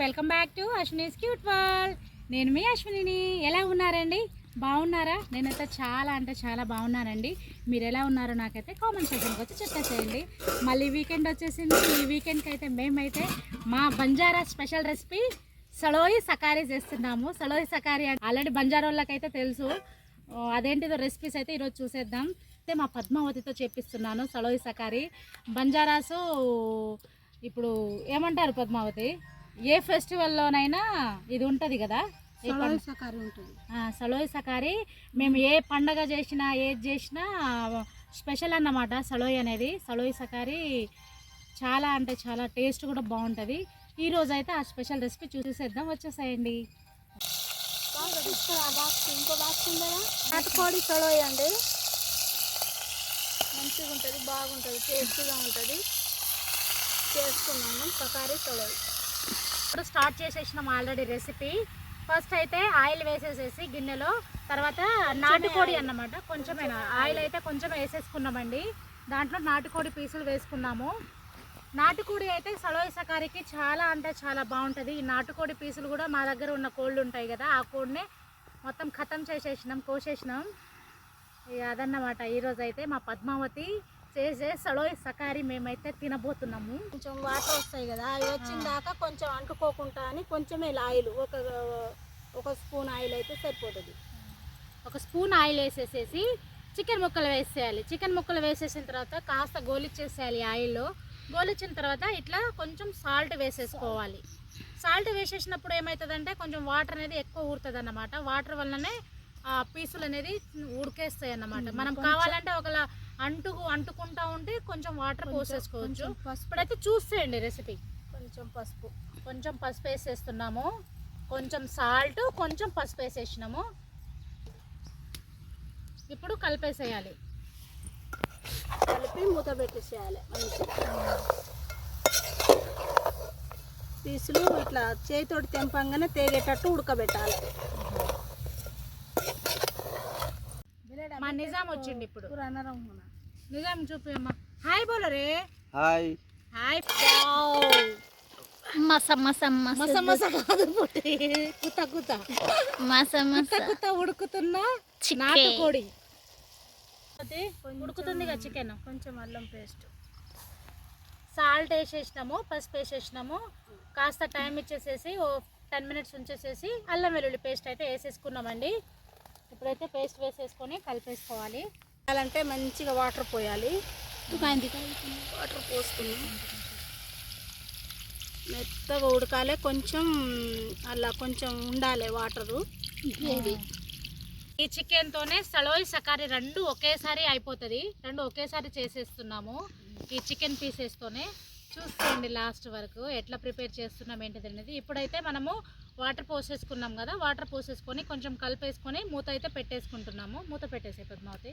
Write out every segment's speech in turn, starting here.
Welcome back to Ashwini's cute world నేను మీ అశ్వినిని. ఎలా ఉన్నారండి? బాగున్నారా? నేనైతే చాలా అంటే చాలా బాగున్నానండి. మీరు ఎలా ఉన్నారో నాకైతే కామెంట్ సెక్షన్కి వచ్చి చెప్పేసేయండి. మళ్ళీ వీకెండ్ వచ్చేసింది. ఈ వీకెండ్కి అయితే మేమైతే మా బంజారా స్పెషల్ రెసిపీ సలోయి సకారీ చేస్తున్నాము. సలోయి సకారీ ఆల్రెడీ బంజారోళ్ళకైతే తెలుసు. అదేంటిదో రెసిపీస్ అయితే ఈరోజు చూసేద్దాం. అయితే మా పద్మావతితో చేపిస్తున్నాను సలోయి సకారీ. బంజారాసు ఇప్పుడు ఏమంటారు పద్మావతి? ఏ ఫెస్టివల్లోనైనా ఇది ఉంటుంది కదా? సలోయి సకారి మేము ఏ పండగ చేసినా ఏది చేసినా స్పెషల్ అన్నమాట సలోయి అనేది. సలోయి సకారి చాలా అంటే చాలా టేస్ట్ కూడా బాగుంటుంది. ఈ రోజు అయితే ఆ స్పెషల్ రెసిపీ చూసేద్దాం వచ్చేసేయండి. ఇంకో బాక్స్ నాటుకోడి సలోయ్ అండి. మంచిగా ఉంటుంది బాగుంటుంది టేస్టీగా ఉంటుంది. చేసుకున్నాను సకారి సలోయ్. ఇప్పుడు స్టార్ట్ చేసేసినాం ఆల్రెడీ రెసిపీ. ఫస్ట్ అయితే ఆయిల్ వేసేసేసి గిన్నెలో తర్వాత నాటుకోడి అన్నమాట. కొంచెమైనా? ఆయిల్ అయితే కొంచెం వేసేసుకున్నామండి. దాంట్లో నాటుకోడి పీసులు వేసుకున్నాము. నాటుకోడి అయితే సలోయి సకారికి చాలా అంటే చాలా బాగుంటుంది. ఈ నాటుకోడి పీసులు కూడా మా దగ్గర ఉన్న కోళ్ళు ఉంటాయి కదా ఆ కోడినే మొత్తం ఖతం చేసేసినాం కోసేసినాం. అదన్నమాట. ఈరోజు అయితే మా పద్మావతి చేసే సలోయి సకారి మేమైతే తినబోతున్నాము. కొంచెం వాటర్ వస్తాయి కదా అవి వచ్చిన దాకా కొంచెం అంటుకోకుండా అని కొంచెమే ఆయిల్ ఒక ఒక స్పూన్ ఆయిల్ అయితే సరిపోతుంది. ఒక స్పూన్ ఆయిల్ వేసేసేసి చికెన్ ముక్కలు వేసేయాలి. చికెన్ ముక్కలు వేసేసిన తర్వాత కాస్త గోలిచ్చేసేయాలి ఆయిల్లో. గోలిచ్చిన తర్వాత ఇట్లా కొంచెం సాల్ట్ వేసేసుకోవాలి. సాల్ట్ వేసేసినప్పుడు ఏమవుతుందంటే కొంచెం వాటర్ అనేది ఎక్కువ ఊరుతుంది అన్నమాట వాటర్ వల్లనే ఆ పీసులు అనేది ఉడికేస్తాయి అన్నమాట మనం కావాలంటే ఒకలా అంటు అంటుకుంటా ఉంటే కొంచెం వాటర్ పోసేసుకోవచ్చు. ఇప్పుడైతే చూసేయండి రెసిపీ. కొంచెం పసుపు. కొంచెం పసుపు వేసేస్తున్నాము కొంచెం సాల్ట్ కొంచెం పసుపు వేసేసినాము ఇప్పుడు కలిపేసేయాలి. కలిపి మూత పెట్టేసేయాలి. పీసులు ఇట్లా చేతితోటి తెంపంగానే తేగేటట్టు ఉడకబెట్టాలి మా నిజాం వచ్చిండి ఇప్పుడు. నిజాం చూపి అమ్మా. హాయ్ బోలో రే. హాయ్. హాయ్ మస మస మస. మస కాదు పుట్టి. కుత కుత మస మస. కుత ఉడుకుతున్న. నాటుకోడి. అది ఉడుకుతుంది కదా చికెన్. కొంచెం అల్లం పేస్ట్. సాల్ట్ వేసేసినాము పసుపు వేసేసినాము. కాస్త టైం ఇచ్చేసేసి ఓ టెన్ మినిట్స్ ఉంచేసేసి అల్లం వెల్లుల్లి పేస్ట్ అయితే వేసేసుకున్నామండి. ఇప్పుడైతే పేస్ట్ వేసేసుకొని కలిపేసుకోవాలి. అంటే మంచిగా వాటర్ పోయాలి. వాటర్ పోసుకున్నాం మెత్తగా ఉడకాలి కొంచెం అలా కొంచెం ఉండాలి వాటరు. ఈ చికెన్తోనే సలోయ్ సకారి రెండు ఒకేసారి అయిపోతుంది. రెండు ఒకేసారి చేసేస్తున్నాము. ఈ చికెన్ పీసెస్తోనే చూసుకోండి లాస్ట్ వరకు ఎట్లా ప్రిపేర్ చేస్తున్నాం ఏంటిది అనేది. ఇప్పుడైతే మనము వాటర్ పోసేసుకున్నాం కదా వాటర్ పోసేసుకొని కొంచెం కలిపేసుకొని మూత అయితే పెట్టేసుకుంటున్నాము. మూత పెట్టేసే పద్మావతి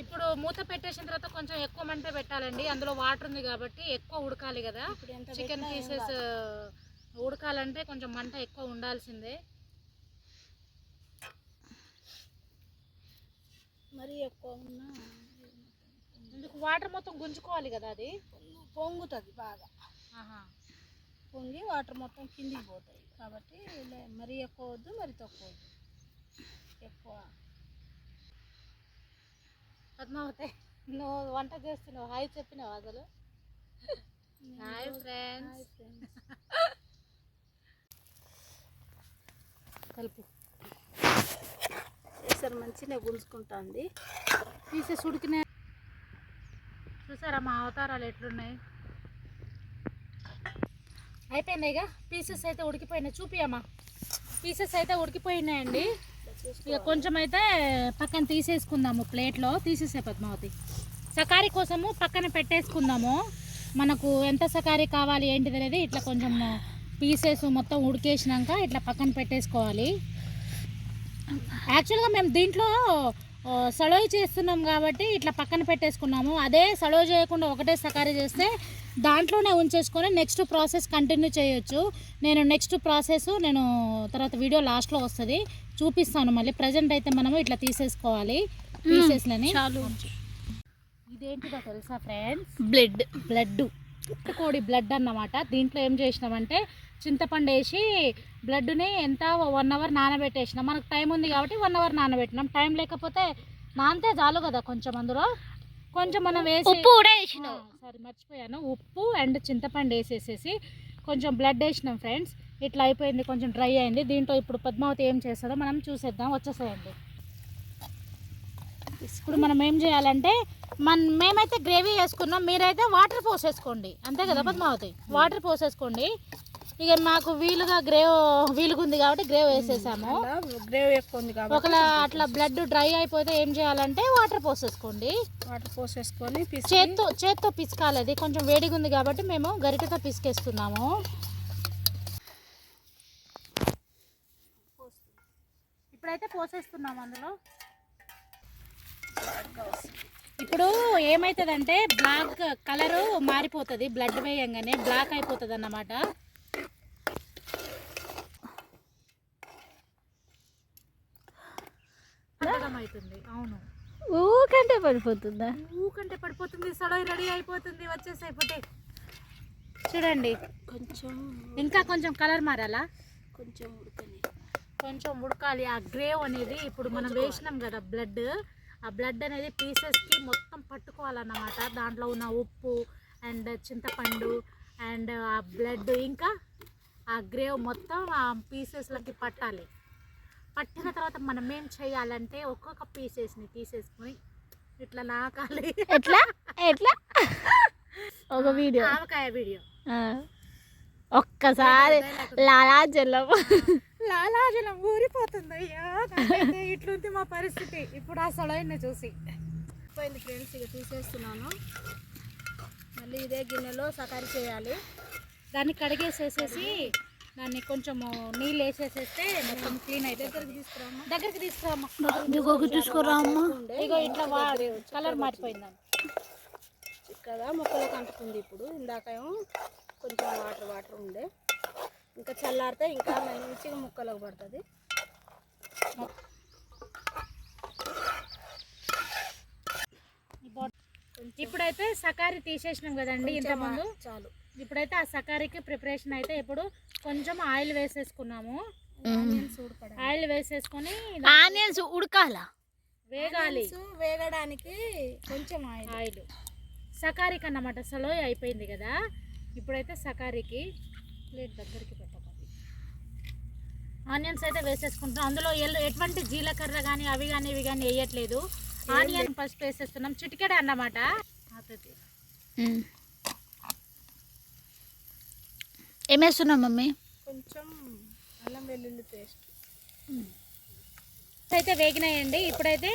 ఇప్పుడు మూత పెట్టేసిన తర్వాత కొంచెం ఎక్కువ మంట పెట్టాలండి. అందులో వాటర్ ఉంది కాబట్టి ఎక్కువ ఉడకాలి కదా. చికెన్ పీసెస్ ఉడకాలంటే కొంచెం మంట ఎక్కువ ఉండాల్సిందే. మరీ ఎక్కువ ఉన్నా వాటర్ మొత్తం గుంజుకోవాలి కదా అది? పొంగుతుంది బాగా. పొంగి వాటర్ మొత్తం కిందికి పోతాయి. కాబట్టి మరీ ఎక్కువ వద్దు మరీ తక్కువ వద్దు. ఎక్కువ. పద్మావతి నువ్వు వంట చేస్తున్నావు హాయ్ చెప్పినావు అసలు? Hi friends. కలుపు. వేసరి మంచిగా గుంజుకుంటుంది. పీసెస్ ఉడికిన చూసారా మా అవతారాలు ఎట్లున్నాయి? అయిపోయినాయి ఇక. పీసెస్ అయితే ఉడికిపోయినాయి. చూపియమ్మా పీసెస్ అయితే ఉడికిపోయినాయండి. ఇక కొంచెం అయితే పక్కన తీసేసుకుందాము ప్లేట్లో. తీసేసే పద్మావతి సకారీ కోసము పక్కన పెట్టేసుకుందాము. మనకు ఎంత సకారీ కావాలి ఏంటిది అనేది ఇట్లా కొంచెం పీసెస్ మొత్తం ఉడికేసినాక ఇట్లా పక్కన పెట్టేసుకోవాలి. యాక్చువల్గా మేము దీంట్లో ఆ, చేస్తున్నాం కాబట్టి ఇట్లా పక్కన పెట్టేసుకున్నాము. అదే సలోయి చేయకుండా ఒకటే సకారీ చేస్తే దాంట్లోనే ఉంచేసుకొని నెక్స్ట్ ప్రాసెస్ కంటిన్యూ చేయొచ్చు. నేను నెక్స్ట్ ప్రాసెస్ నేను తర్వాత వీడియో లాస్ట్లో వస్తుంది. చూపిస్తాను మళ్ళీ. ప్రజెంట్ అయితే మనము ఇట్లా తీసేసుకోవాలి. పీసెస్లని చాలు. ఇదేంటిదో తెలుసా ఫ్రెండ్స్ బ్లడ్ బ్లడ్ కోడి బ్లడ్ అన్నమాట. దీంట్లో ఏం చేసినామంటే చింతపండు వేసి బ్లడ్ని ఎంత వన్ అవర్ నానబెట్టేసినాం. మనకు టైం ఉంది కాబట్టి వన్ అవర్ నానబెట్టినాం. టైం లేకపోతే నానితే చాలు కదా కొంచెం అందులో. కొంచెం మనం వేసి ఉప్పు కూడా వేసినావు. సారీ మర్చిపోయాను. ఉప్పు అండ్ చింతపండు వేసేసేసి కొంచెం బ్లడ్ వేసినాం ఫ్రెండ్స్. ఇట్లా అయిపోయింది కొంచెం డ్రై అయింది. దీంట్లో ఇప్పుడు పద్మావతి ఏం చేస్తుందో మనం చూసేద్దాం. వచ్చేసేయండి. ఇప్పుడు మనం ఏం చేయాలంటే మన మేమైతే గ్రేవీ వేసుకున్నాం. మీరైతే వాటర్ పోసేసుకోండి. అంతే కదా పద్మావతి? వాటర్ పోసేసుకోండి. ఇక మాకు వీలుగా గ్రేవ్ వీలుగా ఉంది కాబట్టి గ్రేవ్ వేసేసాము. గ్రేవీ ఎక్కువ ఉంది కాబట్టి ఒకవేళ అట్లా బ్లడ్ డ్రై అయిపోతే ఏం చేయాలంటే వాటర్ పోసేసుకోండి. వాటర్ పోసేసుకొని చేత్తో చేత్తో పిసకాలి అది కొంచెం వేడిగా ఉంది కాబట్టి మేము గరిటెతో పిసికేస్తున్నాము. ఇప్పుడైతే పోసేస్తున్నాము అందులో. ఇప్పుడు ఏమవుతుందంటే బ్లాక్ కలరు మారిపోతుంది. బ్లడ్ వేయంగానే బ్లాక్ అయిపోతుంది అన్నమాట అవుతుంది అవును ఊకంటే పడిపోతుందా? ఊకంటే పడిపోతుంది సడై రెడీ అయిపోతుంది వచ్చేసి అయిపోతే. చూడండి కొంచెం ఇంకా కొంచెం కలర్ మారాలా? కొంచెం ఉడకని. కొంచెం ఉడకాలి. ఆ గ్రేవ్ అనేది ఇప్పుడు మనం వేసినాం కదా బ్లడ్. ఆ బ్లడ్ అనేది పీసెస్కి మొత్తం పట్టుకోవాలన్నమాట. దాంట్లో ఉన్న ఉప్పు అండ్ చింతపండు అండ్ ఆ బ్లడ్ ఇంకా ఆ గ్రేవ్ మొత్తం ఆ పీసెస్లకి పట్టాలి. పట్టిన తర్వాత మనం ఏం చేయాలంటే ఒక్కొక్క పీసెస్ని తీసేసుకొని ఇట్లా నాకాలి ఎట్లా? ఎట్లా? ఒక వీడియో. ఆవకాయ వీడియో. ఒక్కసారి లాలా జల్లం లాలాజలం ఊరిపోతుంది అయ్యా. ఇట్లుంది మా పరిస్థితి. ఇప్పుడు ఆ సొడైన చూసి. పోయింది ఫ్రెండ్స్ ఇక తీసేస్తున్నాను. మళ్ళీ ఇదే గిన్నెలో సకారి చేయాలి. దాన్ని కడిగేసేసేసి దాన్ని కొంచెము నీళ్ళు వేసేసేస్తే మొత్తం క్లీన్ అయితే తీసుకురామా దగ్గరికి తీసుకురామ్మా. చూసుకోరా అమ్మ ఇగో ఇట్లా కలర్ మారిపోయిందని చిక్కగా ముక్కలకు అంటుకుంది ఇప్పుడు. ఇందాక ఏమో కొంచెం వాటర్ వాటర్ ఉండే. ఇంకా చల్లారితే ఇంకా మంచిగా ముక్కలకు పడుతుంది. ఇప్పుడైతే సకారి తీసేసినాం కదండి ఇంతకుముందు. చాలు. ఇప్పుడైతే ఆ సకారికి ప్రిపరేషన్ అయితే ఇప్పుడు కొంచెం ఆయిల్ వేసేసుకున్నాము. ఆయిల్ వేసేసుకొని ఆనియన్స్ ఉడకాల? వేగాలి. వేగడానికి కొంచెం ఆయిల్. ఆయిల్. సకారికి అన్నమాట సలోయ్ అయిపోయింది కదా. ఇప్పుడైతే సకారికి ప్లేట్ దగ్గరికి పెట్టకండి ఆనియన్స్ అయితే వేసేసుకుంటున్నాం. అందులో ఎల్- ఎటువంటి జీలకర్ర కానీ అవి కానీ ఇవి కానీ వేయట్లేదు. ఆనియన్ ఫస్ట్ వేసేస్తున్నాం. చిటికెడ అన్నమాట. ఏమేస్తున్నావు మమ్మీ? కొంచెం అల్లం వెల్లుల్లి పేస్ట్. అయితే వేగినాయండి. ఇప్పుడైతే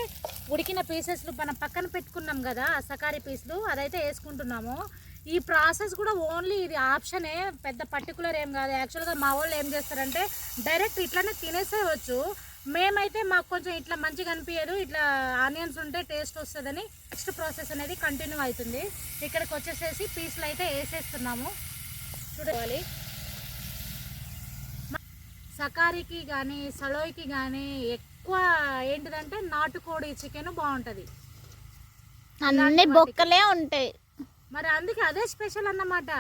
ఉడికిన పీసెస్లు మనం పక్కన పెట్టుకున్నాం కదా సకారీ పీసులు అదైతే వేసుకుంటున్నాము. ఈ ప్రాసెస్ కూడా ఓన్లీ ఇది ఆప్షనే పెద్ద పర్టికులర్ ఏం కాదు. యాక్చువల్గా మా వాళ్ళు ఏం చేస్తారంటే డైరెక్ట్ ఇట్లానే తినేసేయవచ్చు మేమైతే మాకు కొంచెం ఇట్లా మంచిగా అనిపించదు ఇట్లా ఆనియన్స్ ఉంటే టేస్ట్ వస్తుందని నెక్స్ట్ ప్రాసెస్ అనేది కంటిన్యూ అవుతుంది. ఇక్కడికి వచ్చేసేసి పీసులు అయితే వేసేస్తున్నాము. చూడాలి సకారికి కానీ సలోయికి కానీ ఎక్కువ ఏంటిదంటే నాటుకోడి చికెన్ బాగుంటుంది అన్ని బొక్కలే ఉంటాయి. మరి అందుకే అదే స్పెషల్ అన్నమాట.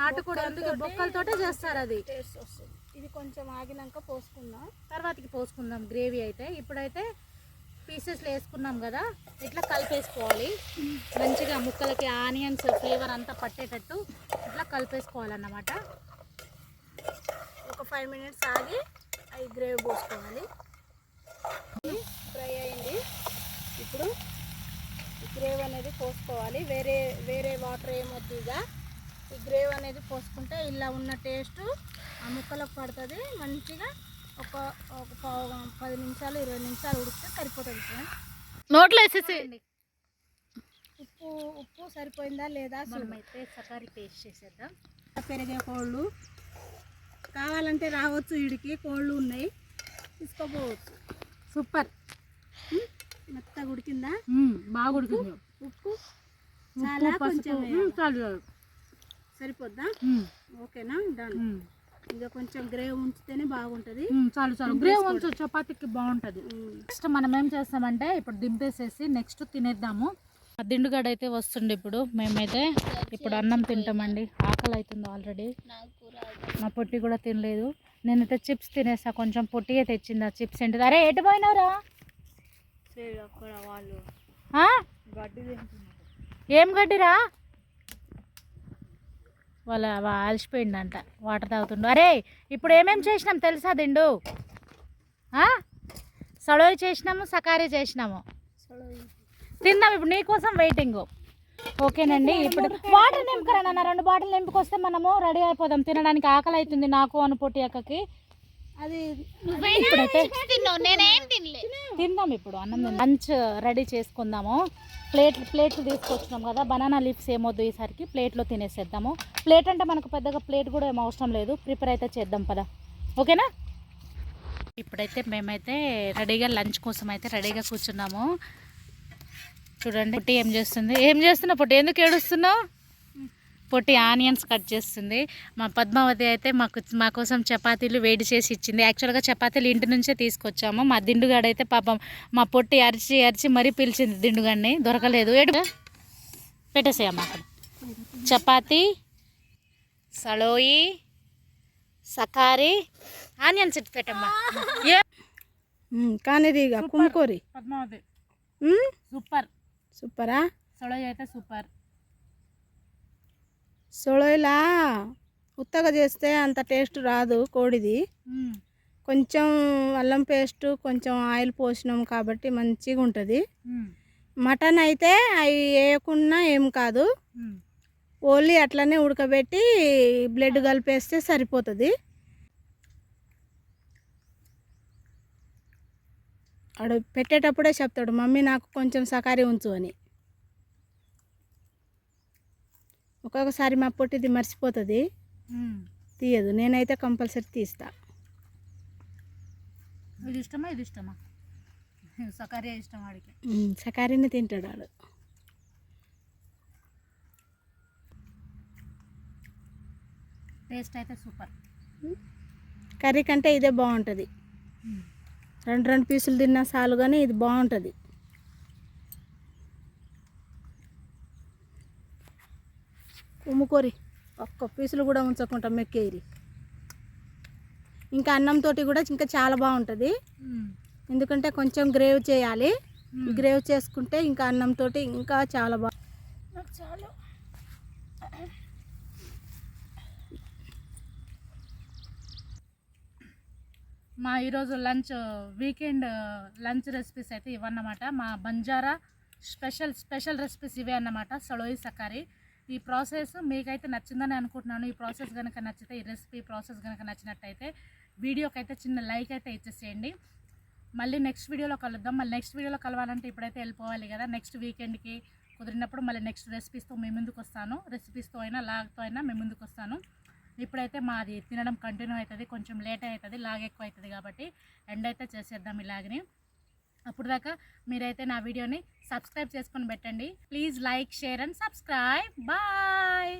నాటుకోడి అందుకే బొక్కలతోటే చేస్తారు అది. ఇది కొంచెం ఆగినాక పోసుకుందాం. తర్వాతకి పోసుకుందాం గ్రేవీ అయితే. ఇప్పుడైతే పీసెస్లో వేసుకున్నాం కదా ఇట్లా కలిపేసుకోవాలి. మంచిగా ముక్కలకి ఆనియన్స్ ఫ్లేవర్ అంతా పట్టేటట్టు ఇట్లా కలిపేసుకోవాలన్నమాట. ఒక ఫైవ్ మినిట్స్ ఆగి అవి గ్రేవీ పోసుకోవాలి. ఫ్రై అయింది. ఇప్పుడు ఈ గ్రేవీ అనేది పోసుకోవాలి. వేరే వేరే వాటర్ ఏమొద్దు ఇక. ఈ గ్రేవీ అనేది పోసుకుంటే ఇలా ఉన్న టేస్ట్ ఆ ముక్కలకు పడుతుంది. మంచిగా ఒక ఒక పావు పది నిమిషాలు ఇరవై నిమిషాలు ఉడికితే సరిపోతుంది ఫ్రెండ్స్ నోట్లో వేసేసి. ఉప్పు ఉప్పు సరిపోయిందా లేదా చూడు. మనమైతే సకారి పేస్ట్ చేసేద్దాం. పెరిగే కోళ్ళు. కావాలంటే రావచ్చు వీడికి కోళ్ళు ఉన్నాయి. తీసుకోపోవచ్చు. సూపర్. మెత్తగా ఉడికిందా? బాగా ఉడికింది. ఉప్పు? చాలా కొంచెం చాలు చాలు. సరిపోద్దా? ఓకేనా? డన్ ఇంకా కొంచెం గ్రేవ్ ఉంచితేనే బాగుంటుంది. చాలు చాలు. గ్రేవ్ ఉంచు చపాతీకి బాగుంటుంది. నెక్స్ట్ మనం ఏం చేస్తామంటే ఇప్పుడు దింపేసేసి నెక్స్ట్ తినేద్దాము. ఆ దిండుగాడు అయితే వస్తుండే ఇప్పుడు. మేమైతే ఇప్పుడు అన్నం తింటామండి. ఆకలి అవుతుంది ఆల్రెడీ మా పొట్టి కూడా తినలేదు. నేనైతే చిప్స్ తినేసా. కొంచెం పొట్టిగా తెచ్చింది ఆ చిప్స్ ఏంటిది? అరే ఎటు తింటున్నారు. ఏం గడ్డిరా? వాళ్ళ అలసిపోయిందంట. వాటర్ తాగుతుండు. అరే ఇప్పుడు ఏమేం చేసినాం తెలుసా దిండు? సడోయి చేసినాము సకారీ చేసినాము. తిందాం ఇప్పుడు నీకోసం వెయిటింగ్ ఓకేనండి ఇప్పుడు వాటర్ నింపుకరా నాన్న రెండు బాటిల్ నింపుకొస్తే మనము రెడీ అయిపోదాం. తినడానికి ఆకలి అవుతుంది నాకు అను పొట్టి అక్కకి. అది ఇప్పుడైతే తిందాం ఇప్పుడు అన్నం లంచ్ రెడీ చేసుకుందాము. ప్లేట్ ప్లేట్లు తీసుకొచ్చినాం కదా బనానా లీవ్స్ ఏమొద్దు ఈసారికి ప్లేట్లో తినేసేద్దాము. ప్లేట్ అంటే మనకు పెద్దగా ప్లేట్ కూడా ఏం అవసరం లేదు. ప్రిపేర్ అయితే చేద్దాం పదా. ఓకేనా? ఇప్పుడైతే మేమైతే రెడీగా లంచ్ కోసం అయితే రెడీగా కూర్చున్నాము. చూడండి పొట్టి ఏం చేస్తుంది? ఏం చేస్తున్నావు పొట్టి? ఎందుకు ఏడుస్తున్నావు? పొట్టి ఆనియన్స్ కట్ చేస్తుంది. మా పద్మావతి అయితే మాకు మా కోసం చపాతీలు వేడి చేసి ఇచ్చింది. యాక్చువల్గా చపాతీలు ఇంటి నుంచే తీసుకొచ్చాము. మా దిండుగాడు అయితే పాపం మా పొట్టి అరిచి అరిచి మరీ పిలిచింది దిండుగాడిని. దొరకలేదు. ఏడు పెట్టేసేయమ్మా అక్కడ. చపాతీ సలోయి సకారి ఆనియన్స్ ఇటు పెట్టమ్మా. ఏ కానీ కుమ్ముకోరి పద్మావతి. సూపర్. సూపరా సలోయి అయితే సూపర్ సొడైలా ఉత్తగా చేస్తే అంత టేస్ట్ రాదు కోడిది కొంచెం అల్లం పేస్ట్ కొంచెం ఆయిల్ పోసినాం కాబట్టి మంచిగా ఉంటుంది మటన్ అయితే అవి వేయకుండా ఏం కాదు ఓన్లీ అట్లనే ఉడకబెట్టి బ్లడ్ కలిపేస్తే సరిపోతుంది ఆడు పెట్టేటప్పుడే చెప్తాడు మమ్మీ నాకు కొంచెం సకారి ఉంచు అని. ఒక్కొక్కసారి మా పొట్టిది మర్చిపోతుంది. తీయదు నేనైతే కంపల్సరీ తీస్తా. ఇది ఇష్టమా? ఇది ఇష్టమా? సకారియా ఇష్టం వాడికి సకారీని తింటాడు వాడు టేస్ట్ అయితే సూపర్. కర్రీ కంటే ఇదే బాగుంటుంది. రెండు రెండు పీసులు తిన్నా చాలు కానీ ఇది బాగుంటుంది. ఉమ్ముకోరి ఒక్క పీసులు కూడా ఉంచకుండా మెక్కేరి ఇంకా అన్నంతో కూడా ఇంకా చాలా బాగుంటుంది. ఎందుకంటే కొంచెం గ్రేవ్ చేయాలి. గ్రేవ్ చేసుకుంటే ఇంకా అన్నంతో ఇంకా చాలా బాగా చాలు. మా ఈరోజు లంచ్ వీకెండ్ లంచ్ రెసిపీస్ అయితే ఇవన్నమాట మా బంజారా స్పెషల్ స్పెషల్ రెసిపీస్ ఇవే అన్నమాట. సలోయి సకారి ఈ ప్రాసెస్ మీకైతే నచ్చిందని అనుకుంటున్నాను. ఈ ప్రాసెస్ కనుక నచ్చితే ఈ రెసిపీ ప్రాసెస్ కనుక నచ్చినట్టయితే వీడియోకి అయితే చిన్న లైక్ అయితే ఇచ్చేసేయండి. మళ్ళీ నెక్స్ట్ వీడియోలో కలుద్దాం. మళ్ళీ నెక్స్ట్ వీడియోలో కలవాలంటే ఇప్పుడైతే వెళ్ళిపోవాలి కదా. నెక్స్ట్ వీకెండ్కి కుదిరినప్పుడు మళ్ళీ నెక్స్ట్ రెసిపీస్తో మీ ముందుకు వస్తాను రెసిపీస్తో అయినా లాగ్తో అయినా మీ ముందుకు వస్తాను ఇప్పుడైతే మాది తినడం కంటిన్యూ అవుతుంది కొంచెం లేట్ అవుతుంది లాగ్ ఎక్కువ అవుతుంది కాబట్టి ఎండ్ అయితే చేసేద్దాం ఇలాగని. అప్పుడు దాకా మీరైతే నా వీడియోని సబ్స్క్రైబ్ చేసుకొని పెట్టండి. Please like share and subscribe. Bye.